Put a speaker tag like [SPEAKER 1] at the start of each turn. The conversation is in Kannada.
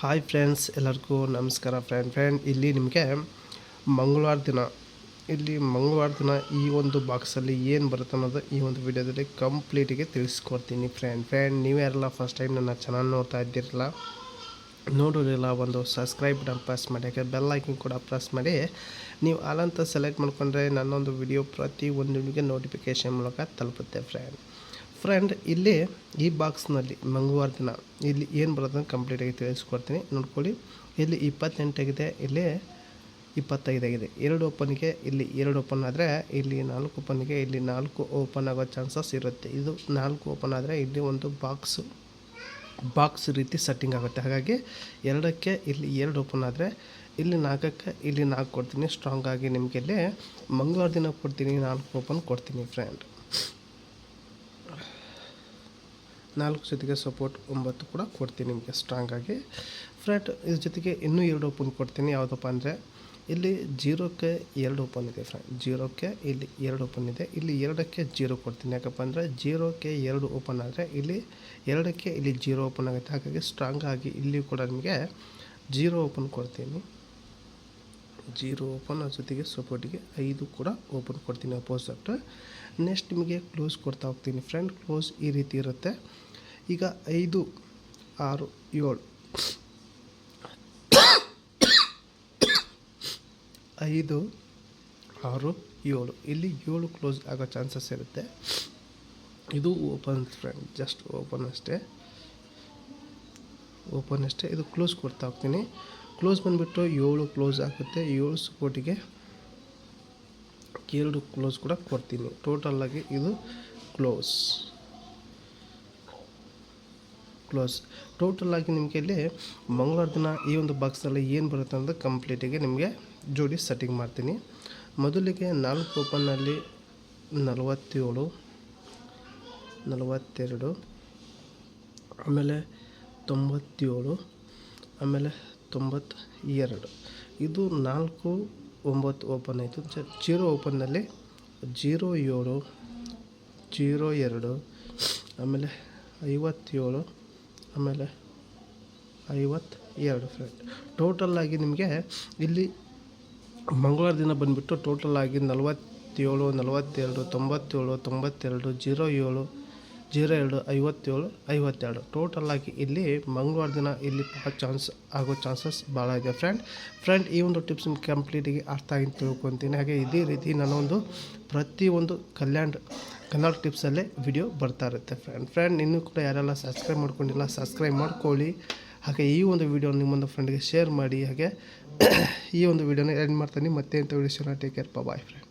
[SPEAKER 1] ಹಾಯ್ ಫ್ರೆಂಡ್ಸ್ ಎಲ್ಲರಿಗೂ ನಮಸ್ಕಾರ ಫ್ರೆಂಡ್ ಫ್ರೆಂಡ್ ಇಲ್ಲಿ ನಿಮಗೆ ಮಂಗಳವಾರ ದಿನ. ಇಲ್ಲಿ ಮಂಗಳವಾರ ದಿನ ಈ ಒಂದು ಬಾಕ್ಸಲ್ಲಿ ಏನು ಬರುತ್ತೆ ಅನ್ನೋದು ಈ ಒಂದು ವಿಡಿಯೋದಲ್ಲಿ ಕಂಪ್ಲೀಟಿಗೆ ತಿಳಿಸ್ಕೊಡ್ತೀನಿ ಫ್ರೆಂಡ್ ಫ್ರೆಂಡ್ ನೀವ್ಯಾರೆಲ್ಲ ಫಸ್ಟ್ ಟೈಮ್ ನನ್ನ ಚಾನಲ್ ನೋಡ್ತಾ ಇದ್ದಿರಲ್ಲ ನೋಡೋರಿಲ್ಲ ಒಂದು ಸಬ್ಸ್ಕ್ರೈಬ್ ಬಟನ್ ಪ್ರೆಸ್ ಮಾಡಿ, ಯಾಕೆ ಬೆಲ್ ಐಕನ್ ಕೂಡ ಪ್ರೆಸ್ ಮಾಡಿ. ನೀವು ಅಲ್ಲಂತ ಸೆಲೆಕ್ಟ್ ಮಾಡ್ಕೊಂಡ್ರೆ ನನ್ನೊಂದು ವಿಡಿಯೋ ಪ್ರತಿ ಒಂದು ನಿಮಗೆ ನೋಟಿಫಿಕೇಷನ್ ಮೂಲಕ ತಲುಪುತ್ತೆ ಫ್ರೆಂಡ್ ಫ್ರೆಂಡ್, ಇಲ್ಲಿ ಈ ಬಾಕ್ಸ್ನಲ್ಲಿ ಮಂಗಳವಾರ ದಿನ ಇಲ್ಲಿ ಏನು ಬರೋದನ್ನು ಕಂಪ್ಲೀಟಾಗಿ ತಿಳಿಸ್ಕೊಡ್ತೀನಿ. ನೋಡ್ಕೊಳ್ಳಿ. ಇಲ್ಲಿ ಇಪ್ಪತ್ತೆಂಟಾಗಿದೆ ಇಲ್ಲಿ ಇಪ್ಪತ್ತೈದಾಗಿದೆ ಎರಡು ಓಪನ್ಗೆ ಇಲ್ಲಿ ಎರಡು ಓಪನ್ ಆದರೆ ಇಲ್ಲಿ ನಾಲ್ಕು ಓಪನ್ಗೆ ಇಲ್ಲಿ ನಾಲ್ಕು ಓಪನ್ ಆಗೋ ಚಾನ್ಸಸ್ ಇರುತ್ತೆ. ಇದು ನಾಲ್ಕು ಓಪನ್ ಆದರೆ ಇಲ್ಲಿ ಒಂದು ಬಾಕ್ಸು ಬಾಕ್ಸ್ ರೀತಿ ಸೆಟ್ಟಿಂಗ್ ಆಗುತ್ತೆ. ಹಾಗಾಗಿ ಎರಡಕ್ಕೆ ಇಲ್ಲಿ ಎರಡು ಓಪನ್ ಆದರೆ ಇಲ್ಲಿ ನಾಲ್ಕಕ್ಕೆ ಇಲ್ಲಿ ನಾಲ್ಕು ಕೊಡ್ತೀನಿ. ಸ್ಟ್ರಾಂಗಾಗಿ ನಿಮಗೆ ಇಲ್ಲಿ ಮಂಗಳವಾರ ದಿನ ಕೊಡ್ತೀನಿ, ನಾಲ್ಕು ಓಪನ್ ಕೊಡ್ತೀನಿ ಫ್ರೆಂಡ್ ನಾಲ್ಕು ಜೊತೆಗೆ ಸಪೋರ್ಟ್ ಒಂಬತ್ತು ಕೂಡ ಕೊಡ್ತೀನಿ ನಿಮಗೆ ಸ್ಟ್ರಾಂಗಾಗಿ ಫ್ರೆಂಡ್ ಇದ್ರ ಜೊತೆಗೆ ಇನ್ನೂ ಎರಡು ಓಪನ್ ಕೊಡ್ತೀನಿ. ಯಾವುದಪ್ಪ ಅಂದರೆ ಇಲ್ಲಿ ಜೀರೋಕ್ಕೆ ಎರಡು ಓಪನ್ ಇದೆ ಫ್ರೆಂಡ್ ಜೀರೋಕ್ಕೆ ಇಲ್ಲಿ ಎರಡು ಓಪನ್ ಇದೆ. ಇಲ್ಲಿ ಎರಡಕ್ಕೆ ಜೀರೋ ಕೊಡ್ತೀನಿ. ಯಾಕಪ್ಪ ಅಂದರೆ ಜೀರೋಕ್ಕೆ ಎರಡು ಓಪನ್ ಆದರೆ ಇಲ್ಲಿ ಎರಡಕ್ಕೆ ಇಲ್ಲಿ ಜೀರೋ ಓಪನ್ ಆಗುತ್ತೆ. ಹಾಗಾಗಿ ಸ್ಟ್ರಾಂಗ್ ಆಗಿ ಇಲ್ಲಿ ಕೂಡ ನಿಮಗೆ ಜೀರೋ ಓಪನ್ ಕೊಡ್ತೀನಿ. ಜೀರೋ ಓಪನ್ ಜೊತೆಗೆ ಸಪೋರ್ಟಿಗೆ ಐದು ಕೂಡ ಓಪನ್ ಕೊಡ್ತೀನಿ ಅಪೋಸಿಟ್ ನೆಕ್ಸ್ಟ್ ನಿಮಗೆ ಕ್ಲೋಸ್ ಕೊಡ್ತಾ ಹೋಗ್ತೀನಿ. ಫ್ರೆಂಡ್ ಕ್ಲೋಸ್ ಈ ರೀತಿ ಇರುತ್ತೆ. ಈಗ ಐದು, ಆರು, ಏಳು. ಐದು, ಆರು, ಏಳು. ಇಲ್ಲಿ ಏಳು ಕ್ಲೋಸ್ ಆಗೋ ಚಾನ್ಸಸ್ ಇರುತ್ತೆ. ಇದು ಓಪನ್ ಫ್ರೆಂಡ್ ಜಸ್ಟ್ ಓಪನ್ ಅಷ್ಟೇ. ಓಪನ್ ಅಷ್ಟೇ. ಇದು ಕ್ಲೋಸ್ ಕೊಡ್ತಾ ಹೋಗ್ತೀನಿ. ಕ್ಲೋಸ್ ಬಂದುಬಿಟ್ಟು ಏಳು ಕ್ಲೋಸ್ ಆಗುತ್ತೆ. ಏಳು ಸಪೋರ್ಟಿಗೆ ಎರಡು ಕ್ಲೋಸ್ ಕೂಡ ಕೊಡ್ತೀನಿ. ಟೋಟಲ್ಲಾಗಿ ಇದು ಕ್ಲೋಸ್ ಕ್ಲೋಸ್ ಟೋಟಲ್ಲಾಗಿ ನಿಮಗೆ ಇಲ್ಲಿ ಮಂಗಳವಾರ ದಿನ ಈ ಒಂದು ಬಾಕ್ಸಲ್ಲಿ ಏನು ಬರುತ್ತೆ ಅನ್ನೋದು ಕಂಪ್ಲೀಟಿಗೆ ನಿಮಗೆ ಜೋಡಿ ಸೆಟ್ಟಿಂಗ್ ಮಾಡ್ತೀನಿ. ಮೊದಲಿಗೆ ನಾಲ್ಕು ಓಪನ್ನಲ್ಲಿ ನಲವತ್ತೇಳು, ನಲವತ್ತೆರಡು, ಆಮೇಲೆ ತೊಂಬತ್ತೇಳು, ಆಮೇಲೆ ತೊಂಬತ್ತ ಎರಡು. ಇದು ನಾಲ್ಕು, ಒಂಬತ್ತು ಓಪನ್ ಆಯಿತು. ಜೀರೋ ಓಪನ್ನಲ್ಲಿ ಜೀರೋ ಏಳು, ಜೀರೋ ಎರಡು, ಆಮೇಲೆ ಐವತ್ತೇಳು, ಆಮೇಲೆ ಐವತ್ತು ಎರಡು ಫ್ರೆಂಡ್ ಟೋಟಲ್ಲಾಗಿ ನಿಮಗೆ ಇಲ್ಲಿ ಮಂಗಳವಾರ ದಿನ ಬಂದುಬಿಟ್ಟು ಟೋಟಲ್ಲಾಗಿ ನಲವತ್ತೇಳು, ನಲವತ್ತೆರಡು, ತೊಂಬತ್ತೇಳು, ತೊಂಬತ್ತೆರಡು, ಜೀರೋ ಏಳು ಜೀರೋ ಎರಡು ಐವತ್ತೇಳು, ಐವತ್ತೆರಡು. ಟೋಟಲ್ಲಾಗಿ ಇಲ್ಲಿ ಮಂಗಳವಾರ ದಿನ ಇಲ್ಲಿ ಚಾನ್ಸ್ ಆಗೋ ಚಾನ್ಸಸ್ ಭಾಳ ಇದೆ. ಫ್ರೆಂಡ್ ಫ್ರೆಂಡ್ ಈ ಒಂದು ಟಿಪ್ಸ್ ಕಂಪ್ಲೀಟಿಗೆ ಅರ್ಥ ಆಗಿ ತಿಳ್ಕೊತೀನಿ. ಹಾಗೆ ಇದೇ ರೀತಿ ನಾನೊಂದು ಪ್ರತಿಯೊಂದು ಕಲ್ಯಾಣ, ಕನ್ನಡ ಟಿಪ್ಸಲ್ಲೇ ವಿಡಿಯೋ ಬರ್ತಾ ಇರುತ್ತೆ ಫ್ರೆಂಡ್ ಫ್ರೆಂಡ್ ಇನ್ನೂ ಕೂಡ ಯಾರೆಲ್ಲ ಸಬ್ಸ್ಕ್ರೈಬ್ ಮಾಡ್ಕೊಂಡಿಲ್ಲ ಸಬ್ಸ್ಕ್ರೈಬ್ ಮಾಡ್ಕೊಳ್ಳಿ. ಹಾಗೆ ಈ ಒಂದು ವಿಡಿಯೋ ನಿಮ್ಮೊಂದು ಫ್ರೆಂಡ್ಗೆ ಶೇರ್ ಮಾಡಿ. ಹಾಗೆ ಈ ಒಂದು ವಿಡಿಯೋನ ಎಂಡ್ ಮಾಡ್ತೀನಿ. ಮತ್ತೆ ಇಂಥ video take care bye friend